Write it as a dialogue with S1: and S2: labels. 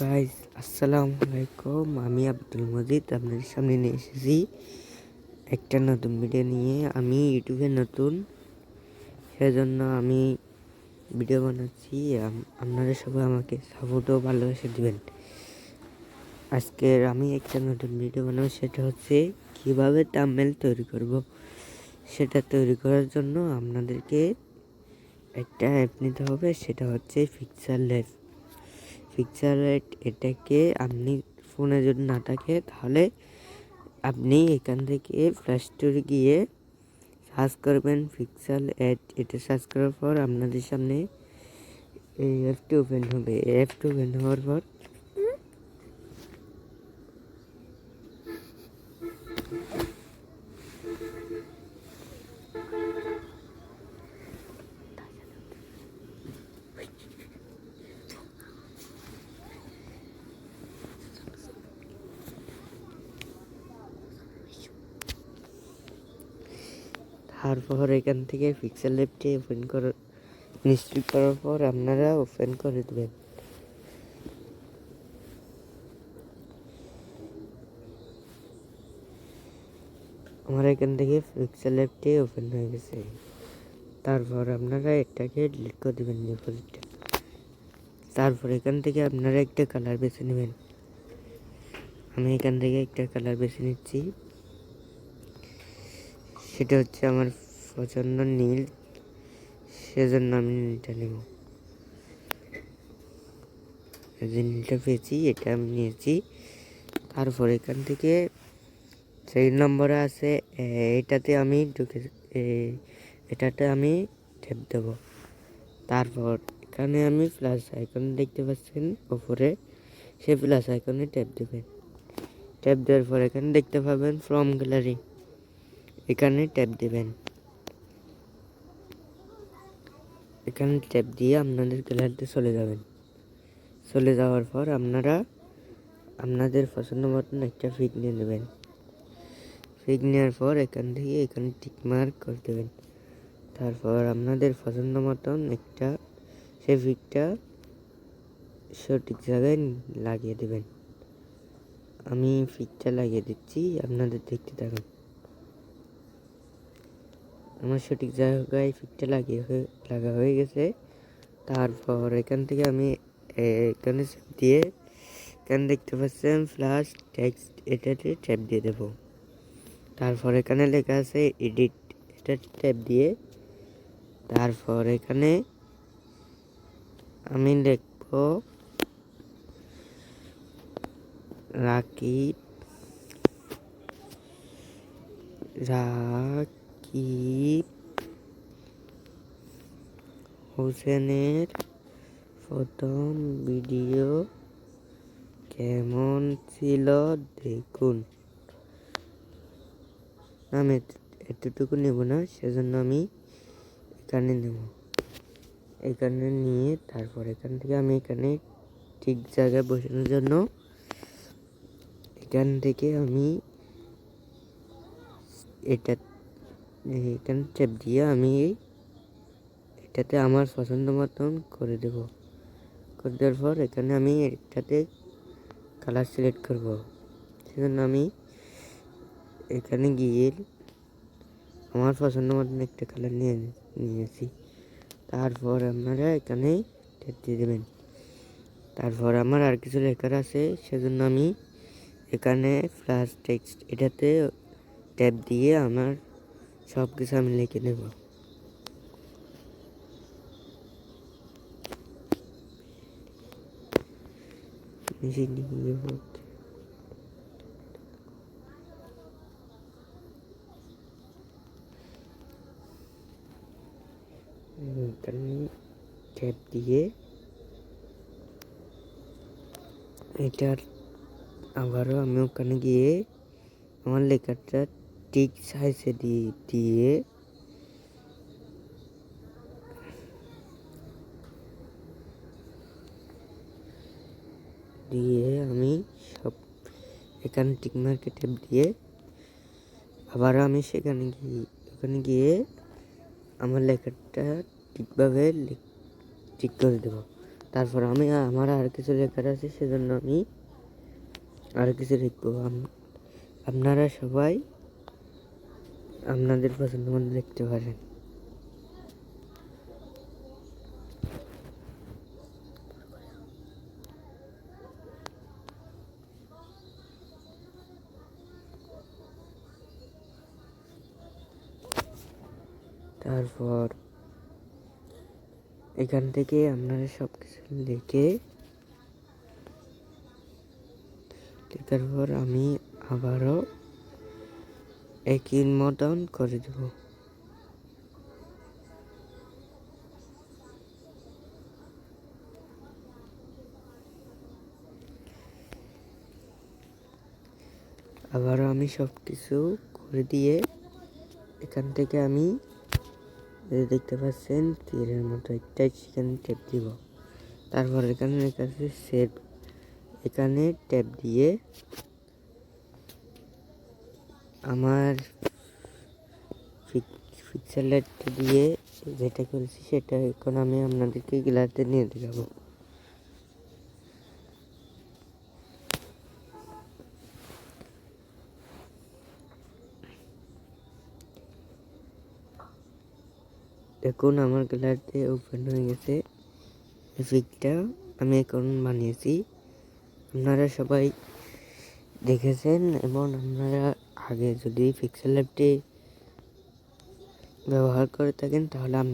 S1: Guys আসসালামু আলাইকুম আমি আব্দুল মজিদ, আপনাদের সামনে নিয়ে এসেছি একটা নতুন ভিডিও নিয়ে। আমি ইউটিউবে নতুন, সেজন্য আমি ভিডিও বানাচ্ছি। আপনারা সবাই আমাকে সাপোর্টও ভালোবেসে দেবেন। আজকের আমি একটা নতুন ভিডিও বানাবো, সেটা হচ্ছে কীভাবে তামিল তৈরি করব। সেটা তৈরি করার জন্য আপনাদেরকে একটা অ্যাপ নিতে হবে, সেটা হচ্ছে পিকচার ল্যাব পিকচার এটাকে আপনি ফোনে যদি না থাকে, তাহলে আপনি এখান থেকে প্লে স্টোরে গিয়ে সার্চ করবেন পিক্সেল অ্যাড এটা সার্চ করার পর আপনাদের সামনে এই অ্যাপটি ওপেন হবে। এই অ্যাপটি ওপেন হওয়ার পর তারপর এখান থেকে পিক্সেল ল্যাবটি ওপেন করার ইনস্টল করার পর আপনারা ওপেন করে দেবেন। আমার এখান থেকে পিক্সেল ল্যাবটি ওপেন হয়ে গেছে। তারপর আপনারা এটাকে ডিলিট করে দেবেন ডিপোজিটটা তারপর এখান থেকে আপনারা একটা কালার বেছে নেবেন। আমি এখান থেকে একটা কালার বেছে নিচ্ছি। সেটা হচ্ছে আমার পছন্দ নীল, সেজন্য আমি নীলটা নেব। যে নীলটা পেয়েছি, এটা আমি নিয়েছি। তারপর এখান থেকে সেই নম্বরে আছে এটাতে আমি ঢুকে এটাতে আমি ট্যাপ দেব। তারপর এখানে আমি প্লাস আইকন দেখতে পাচ্ছেন, ওপরে সে প্লাস আইকনে ট্যাপ দেবেন ট্যাপ দেওয়ার পর এখানে দেখতে পাবেন ফ্রম গ্যালারি এখানে ট্যাপ দেবেন। এখানে ট্যাপ দিয়ে আপনাদের গ্যালারিতে চলে যাবেন। চলে যাওয়ার পর আপনারা আপনাদের পছন্দ মতন একটা ফিক নিয়ে নেবেন। ফিক নেওয়ার পর এখান থেকে এখানে টিক মার্ক করে দেবেন। তারপর আপনাদের পছন্দ মতন একটা সে ফিকটা সঠিক জায়গায় লাগিয়ে দেবেন। আমি ফিকটা লাগিয়ে দিচ্ছি, আপনাদের দেখতে থাকুন। আমার সঠিক জায়গায় ফিটটা লাগিয়ে হয়ে, লাগা হয়ে গেছে। তারপর এখান থেকে আমি এখানে দিয়ে, এখানে দেখতে পাচ্ছেন ফ্লাশ টেক্সট এটাতে ট্যাপ দিয়ে দেব। তারপর এখানে লেখা আছে এডিট এটা ট্যাপ দিয়ে। তারপর এখানে আমি লিখব রাকিব রাকিব হোসেনের প্রথম ভিডিও কেমন ছিল দেখুন। আমি এত- এতটুকু নেব না, সেজন্য আমি এখানে নেব। এখানে নিয়ে তারপর এখান থেকে আমি এখানে ঠিক জায়গায় বসানোর জন্য এখান থেকে আমি এটা এখানে টেপ দিয়ে আমি এটাতে আমার পছন্দ মতন করে দেব। করে দেওয়ার পর এখানে আমি এটাতে কালার সিলেক্ট করব। সেজন্য আমি এখানে গিয়ে আমার পছন্দ মতন একটা কালার নিয়ে নিয়েছি। তারপর আপনারা এখানে ট্যাপ দিয়ে দেবেন। তারপর আমার আর কিছু লেখার আছে, সেজন্য আমি এখানে ফ্লাশ টেক্সট এটাতে ট্যাপ দিয়ে আমার সব কিছু আমি লিখে নেব নিজে নিয়ে হোক। এখানে ট্যাপ দিয়ে এটার আবারও আমি ওখানে গিয়ে আমার লেখাটা ঠিক সাইজে দিয়ে দিয়ে দিয়ে আমি সব এখানে টিক মার্কে টেপ দিয়ে আবার আমি সেখানে গিয়ে, ওখানে গিয়ে আমার লেখাটা ঠিকভাবে ঠিক করে দেবো। তারপর আমি আমার আর কিছু লেখার আছে, সেজন্য আমি আর কিছু লিখব। আপনারা সবাই আপনাদের পছন্দ মতো দেখতে পারেন। তারপর এখান থেকে আপনারা সব কিছু লিখে লেখার পর আমি আবারও একই মতন করে দেব। আবারও আমি সব কিছু করে দিয়ে এখান থেকে আমি দেখতে পাচ্ছেন তীরের মতো একটা সেখানে ট্যাপ দিব। তারপর এখানে লেখা সেভ এখানে ট্যাপ দিয়ে আমার পিক্সেল লাইটটা দিয়ে যেটা করেছি সেটা এখন আমি আপনাদেরকে গ্লাসে নিয়ে দেখাবো। দেখুন, আমার গ্লাসে ওপেন হয়ে গেছে। পিকটা আমি এখন বানিয়েছি। আপনারা সবাই দেখেছেন? এবং আপনারা আগে যদি পিক্সেল ল্যাবটি ব্যবহার করে থাকেন তাহলে আপ-